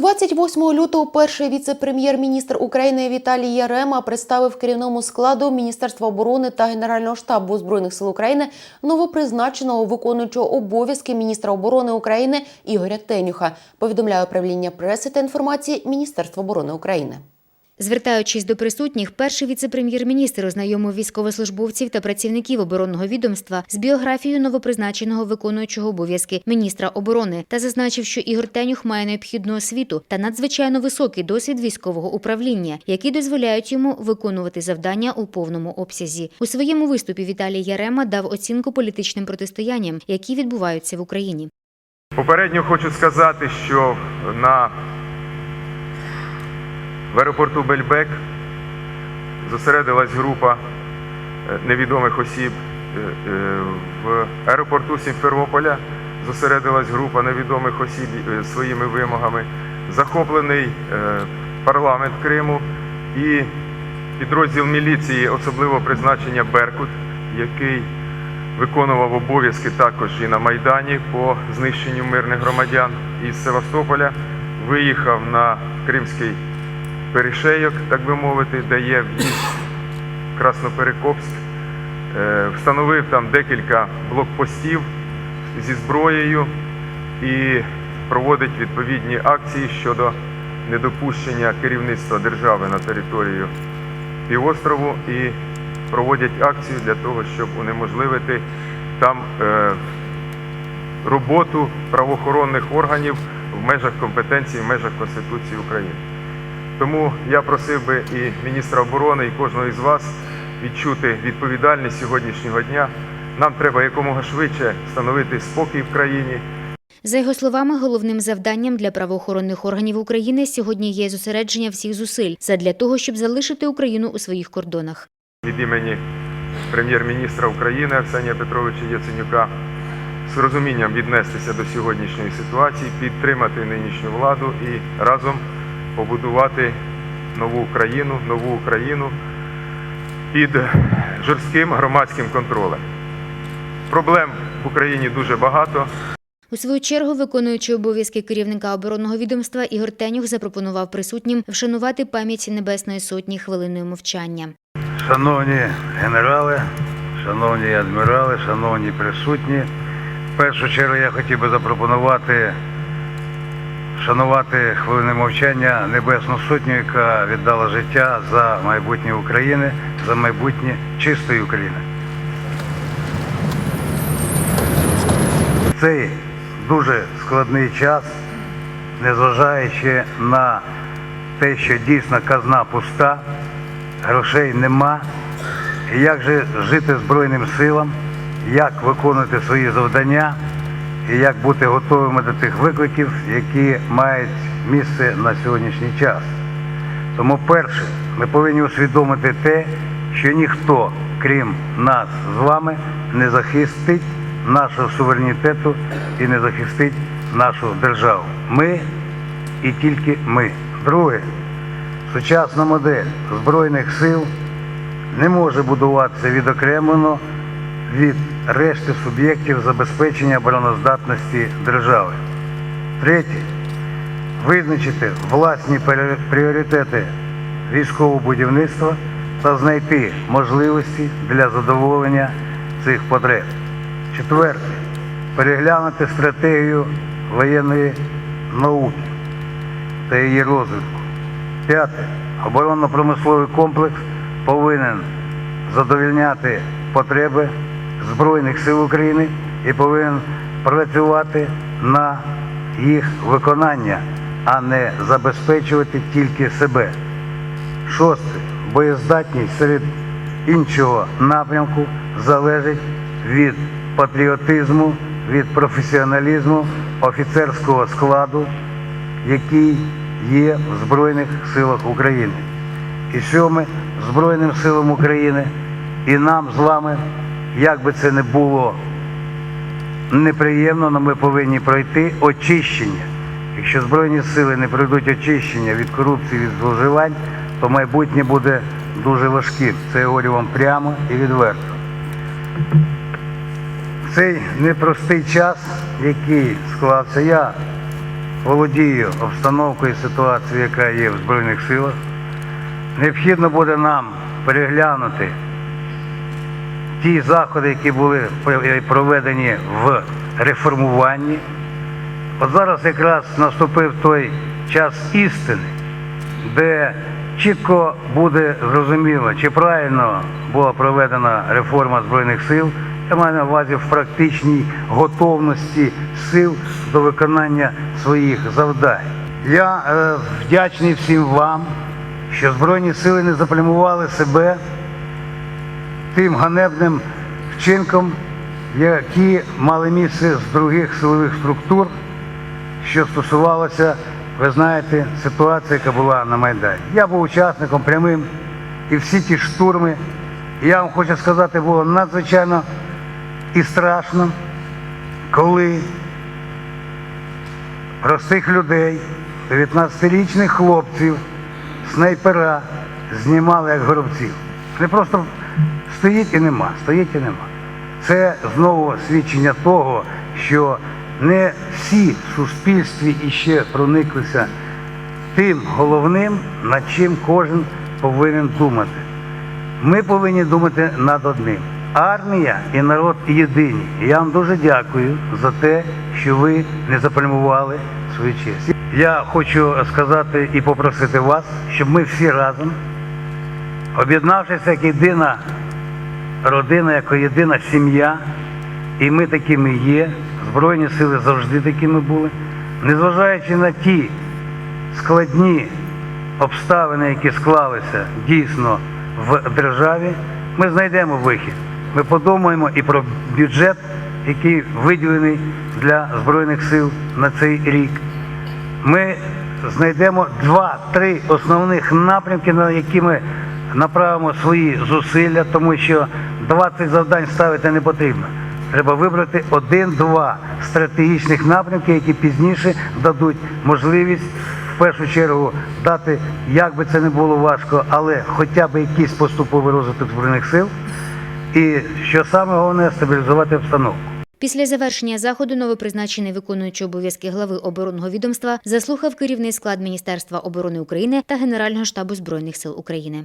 28 лютого перший віце-прем'єр-міністр України Віталій Ярема представив керівному складу Міністерства оборони та Генерального штабу збройних сил України новопризначеного виконуючого обов'язки міністра оборони України Ігоря Тенюха. Повідомляє управління преси та інформації Міністерства оборони України. Звертаючись до присутніх, перший віце-прем'єр-міністр ознайомив військовослужбовців та працівників оборонного відомства з біографією новопризначеного виконуючого обов'язки міністра оборони та зазначив, що Ігор Тенюх має необхідну освіту та надзвичайно високий досвід військового управління, які дозволяють йому виконувати завдання у повному обсязі. У своєму виступі Віталій Ярема дав оцінку політичним протистоянням, які відбуваються в Україні. Попередньо хочу сказати, що на в аеропорту Бельбек зосередилась група е, невідомих осіб. Е, е, В аеропорту Сімферополя зосередилась група невідомих осіб своїми вимогами. Захоплений парламент Криму і підрозділ міліції, особливо призначення Беркут, який виконував обов'язки також і на Майдані по знищенню мирних громадян із Севастополя, виїхав на Кримський перешейок, так би мовити, де є в'їзд Красноперекопськ, Е, встановив там декілька блокпостів зі зброєю і проводить відповідні акції щодо недопущення керівництва держави на територію півострову і проводять акцію для того, щоб унеможливити там е, роботу правоохоронних органів в межах компетенції, в межах Конституції України. Тому я просив би і міністра оборони, і кожного із вас відчути відповідальність сьогоднішнього дня. Нам треба якомога швидше встановити спокій в країні, За його словами, головним завданням для правоохоронних органів України сьогодні є зосередження всіх зусиль задля того, щоб залишити Україну у своїх кордонах. від імені прем'єр-міністра України Арсенія Петровича Яценюка з розумінням віднестися до сьогоднішньої ситуації, підтримати нинішню владу і разом побудувати нову Україну, нову Україну під жорстким громадським контролем. Проблем в Україні дуже багато. У свою чергу, виконуючи обов'язки керівника оборонного відомства, Ігор Тенюх запропонував присутнім вшанувати пам'ять Небесної Сотні хвилиною мовчання. Шановні генерали, шановні адмірали, шановні присутні, в першу чергу я хотів би запропонувати шанувати хвилини мовчання Небесну Сотню, яка віддала життя за майбутнє України, за майбутнє чистої України. Цей дуже складний час, незважаючи на те, що дійсно казна пуста, грошей нема. Як же жити Збройним силам, як виконувати свої завдання і як бути готовими до тих викликів, які мають місце на сьогоднішній час. Тому перше, ми повинні усвідомити те, що ніхто, крім нас з вами, не захистить нашого суверенітету і не захистить нашу державу. Ми і тільки ми. Друге, сучасна модель Збройних сил не може будуватися відокремлено від решти суб'єктів забезпечення обороноздатності держави. Третє. Визначити власні пріоритети військового будівництва та знайти можливості для задоволення цих потреб. Четверте. Переглянути стратегію воєнної науки та її розвитку. П'яте. Оборонно-промисловий комплекс повинен задовільняти потреби Збройних сил України і повинен працювати на їх виконання, а не забезпечувати тільки себе. Шосте. Боєздатність серед іншого напрямку залежить від патріотизму, від професіоналізму офіцерського складу, який є в Збройних силах України. І сьоме Збройним силам України і нам з вами, як би це не було неприємно, але ми повинні пройти очищення. Якщо Збройні сили не пройдуть очищення від корупції, від зловживань, то майбутнє буде дуже важким. Це я говорю вам прямо і відверто. Цей непростий час, який склався, я володію обстановкою ситуацією, яка є в Збройних силах. Необхідно буде нам переглянути ті заходи, які були проведені в реформуванні. От зараз якраз наступив той час істини, де чітко буде зрозуміло, чи правильно була проведена реформа Збройних сил, я маю на увазі в практичній готовності сил до виконання своїх завдань. Я е, вдячний всім вам, що Збройні сили не заплямували себе тим ганебним вчинком, які мали місце з других силових структур, що стосувалося, ви знаєте, ситуації, яка була на Майдані. Я був учасником прямим і всі ті штурми. Я вам хочу сказати, було надзвичайно і страшно, коли простих людей, 19-річних хлопців, снайпера знімали як горобців. Не просто стоїть і нема, стоїть і нема. Це знову свідчення того, що не всі в суспільстві іще прониклися тим головним, над чим кожен повинен думати. Ми повинні думати над одним. Армія і народ єдині. Я вам дуже дякую за те, що ви не заплямували свою честь. Я хочу сказати і попросити вас, щоб ми всі разом, об'єднавшися як єдина родина, як єдина сім'я, і ми такими є, Збройні сили завжди такими були, незважаючи на ті складні обставини, які склалися дійсно в державі, ми знайдемо вихід. Ми подумаємо і про бюджет, який виділений для Збройних сил на цей рік. Ми знайдемо два-три основних напрямки, на які ми направимо свої зусилля, тому що 20 завдань ставити не потрібно. Треба вибрати один-два стратегічних напрямки, які пізніше дадуть можливість в першу чергу дати, як би це не було важко, але хоча б якийсь поступовий розвиток збройних сил. І що саме головне стабілізувати обстановку. Після завершення заходу новопризначений виконуючий обов'язки глави оборонного відомства заслухав керівний склад Міністерства оборони України та Генерального штабу Збройних сил України.